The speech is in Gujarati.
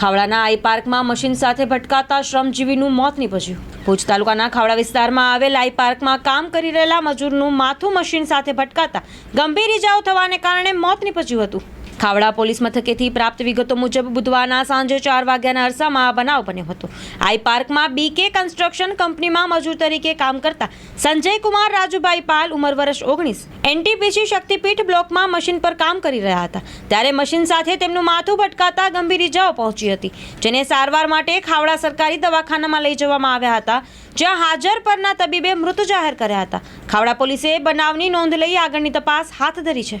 ખાવડાના આઈ પાર્કમાં મશીન સાથે ભટકાતા શ્રમજીવીનું મોત નીપજ્યું. ભુજ તાલુકાના ખાવડા વિસ્તારમાં આવેલ આઈ પાર્કમાં કામ કરી રહેલા મજૂરનું માથું મશીન સાથે ભટકાતા ગંભીર ઇજાઓ થવાને કારણે મોત નીપજ્યું હતું. ખાવડા પોલીસ મથકેથી પ્રાપ્ત વિગતો મુજબ બુધવારના સાંજે ચાર વાગ્યાના અરસામાં આ બનાવ બન્યો હતો. આઈ પાર્કમાં બીકે કન્સ્ટ્રક્શન કંપનીમાં મજૂર તરીકે કામ કરતા સંજય કુમાર રાજુભાઈ પાલ ઉંમર વર્ષ ઓગણીસ એનટીપીસી શક્તિપીઠ બ્લોકમાં મશીન પર કામ કરી રહ્યા હતા. ત્યારે મશીન સાથે તેમનું માથું ભટકાતા ગંભીર ઇજાઓ પહોંચી હતી, જેને સારવાર માટે ખાવડા સરકારી દવાખાનામાં લઈ જવામાં આવ્યા હતા, જ્યાં હાજર પરના તબીબે મૃત જાહેર કર્યા હતા. ખાવડા પોલીસે બનાવની નોંધ લઈ આગળની તપાસ હાથ ધરી છે.